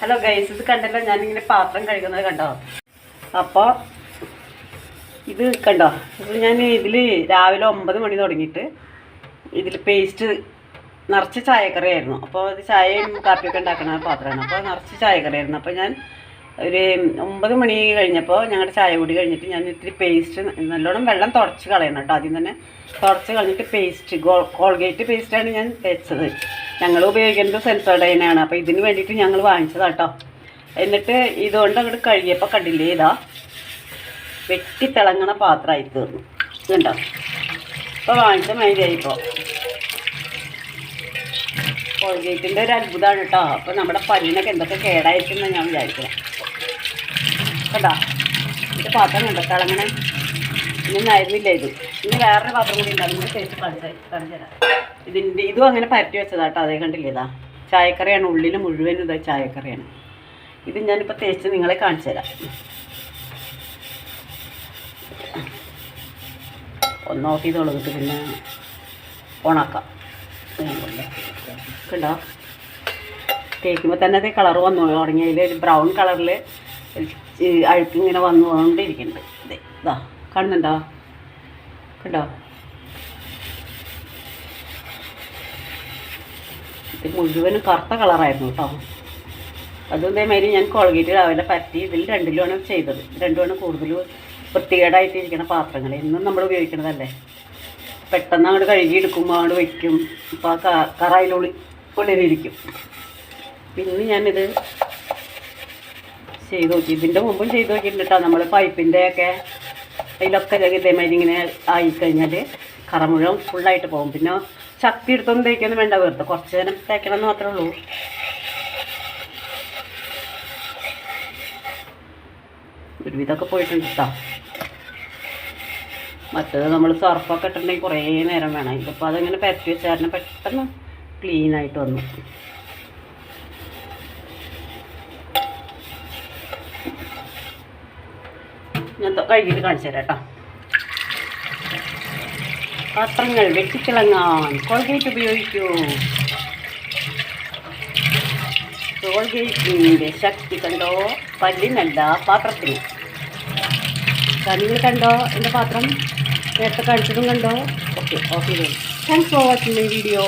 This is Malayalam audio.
ഹലോ ഗൈസ് ഇത് കണ്ടല്ലോ ഞാനിങ്ങനെ പാത്രം കഴുകുന്നത് കണ്ടോ? അപ്പോൾ ഇത് കണ്ടോ? ഇത് ഞാൻ ഇതിൽ രാവിലെ ഒമ്പത് മണി തുടങ്ങിയിട്ട് ഇതിൽ പേസ്റ്റ് നിറച്ച് ചായക്കറിയായിരുന്നു. അപ്പോൾ അത് ചായയും കാപ്പിയൊക്കെ ഉണ്ടാക്കുന്ന പാത്രമാണ്. അപ്പോൾ നിറച്ച് ചായക്കറിയായിരുന്നു. അപ്പോൾ ഞാൻ ഒരു ഒമ്പത് മണി കഴിഞ്ഞപ്പോൾ ഞങ്ങളുടെ ചായ കൂടി കഴിഞ്ഞിട്ട് ഞാൻ ഇത്തിരി പേസ്റ്റ് നല്ലോണം വെള്ളം തുടച്ച് കളയണം കേട്ടോ. ആദ്യം തന്നെ തുടച്ച് കളഞ്ഞിട്ട് പേസ്റ്റ് കോൾഗേറ്റ് പേസ്റ്റാണ് ഞാൻ തേച്ചത്. ഞങ്ങൾ ഉപയോഗിക്കുന്നത് സെൻസോഡൈനാണ് അപ്പോൾ ഇതിന് വേണ്ടിയിട്ട് ഞങ്ങൾ വാങ്ങിച്ചതാണ് കേട്ടോ എന്നിട്ട് ഇതുകൊണ്ട് അങ്ങോട്ട് കഴുകിയപ്പോൾ കണ്ടില്ലേ ഇതാ? വെട്ടി തിളങ്ങണ പാത്രമായി തീർന്നു. ഇതുണ്ടോ ഇപ്പോൾ വാങ്ങിച്ച മൈദയായിപ്പോൾ കോൾഗേറ്റിന്റെ ഒരു അത്ഭുതമാണ് കേട്ടോ അപ്പോൾ നമ്മുടെ പല്ലിനൊക്കെ എന്തൊക്കെ കേടായിരിക്കുമെന്ന് ഞാൻ വിചാരിക്കുക കേട്ടോ ഇത് പാത്രം കണ്ടോ? തിളങ്ങണേ. ഇന്നായിരുന്നില്ല ഇത്? ഇനി വേറൊരു പാത്രം കൂടി കാണിച്ചു കാണിച്ചു തരാം. ഇതിന്റെ ഇതും അങ്ങനെ പരട്ടി വെച്ചതാട്ടോ. അതേ കണ്ടില്ലേ ഇതാ. ചായക്കറിയാണ്. ഉള്ളിൽ മുഴുവനും ഇതാ ചായക്കറിയാണ്. ഇത് ഞാനിപ്പോൾ തേച്ച് നിങ്ങളെ കാണിച്ചു തരാം. ഒന്ന് ഓഫ് ചെയ്ത് കൊടുത്തിട്ട് പിന്നെ ഓണാക്കാം കണ്ടോ? തേക്കുമ്പോൾ തന്നെ അത് കളർ വന്നു. തുടങ്ങി അതിൽ ബ്രൗൺ കളറിൽ അഴുക്കിങ്ങനെ വന്നുകൊണ്ടിരിക്കുന്നുണ്ട്. ഇതേ ഇതാ. കാണുന്നുണ്ടോ? കണ്ടോ? ഇത് മുഴുവനും കറുത്ത കളറായിരുന്നു കേട്ടോ. അതും ഇതേമാതിരി ഞാൻ കോൾഗേറ്റ് രാവിലെ പറ്റി ഇതിൽ രണ്ടിലുമാണ് ചെയ്തത്. രണ്ടുമാണ് കൂടുതൽ വൃത്തികേടായിട്ടിരിക്കുന്ന പാത്രങ്ങൾ എന്നും നമ്മൾ ഉപയോഗിക്കുന്നതല്ലേ? പെട്ടെന്ന് അങ്ങോട്ട് കഴുകി അങ്ങോട്ട് വയ്ക്കും ഇപ്പോൾ ആ കറയിലുള്ളി ഉള്ളിലിരിക്കും. പിന്നെ ഞാനിത് ചെയ്ത് നോക്കി. ഇതിന്റെ മുമ്പും ചെയ്ത് നോക്കിയിട്ടുണ്ട് കേട്ടോ. നമ്മൾ പൈപ്പിന്റെ ഒക്കെ അതിലൊക്കെ ഇതേമാതിരി ഇങ്ങനെ ആയിക്കഴിഞ്ഞാൽ കറ മുഴുവൻ ഫുള്ളായിട്ട് പോകും. പിന്നെ ശക്തി എടുത്തൊന്നും തേക്കൊന്നും വേണ്ട വെറുതെ കുറച്ച് നേരം തേക്കണം എന്ന് മാത്രമേ ഉള്ളൂ. ഒരുവിധമൊക്കെ പോയിട്ടുണ്ട് കേട്ടോ മറ്റേത് നമ്മൾ സർഫൊക്കെ ഇട്ടിട്ടുണ്ടെങ്കിൽ കുറേ നേരം വേണം. ഇതിപ്പോൾ അതങ്ങനെ പരത്തി വെച്ചാൽ പെട്ടെന്ന് ക്ലീനായിട്ട് വന്നു. ഞാൻ കഴുകിയിട്ട് കാണിച്ചു തരാം കേട്ടോ. പാത്രങ്ങൾ വെട്ടിത്തിളങ്ങാൻ കോൾഗേറ്റ് ഉപയോഗിക്കൂ. കോൾഗേറ്റിന്റെ ശക്തി കണ്ടോ? പല്ലിനല്ല പാത്രത്തിന്. നിങ്ങൾ കണ്ടോ എന്റെ പാത്രം? നേരത്തെ കാണിച്ചതും കണ്ടോ? Okay okay thanks for watching my video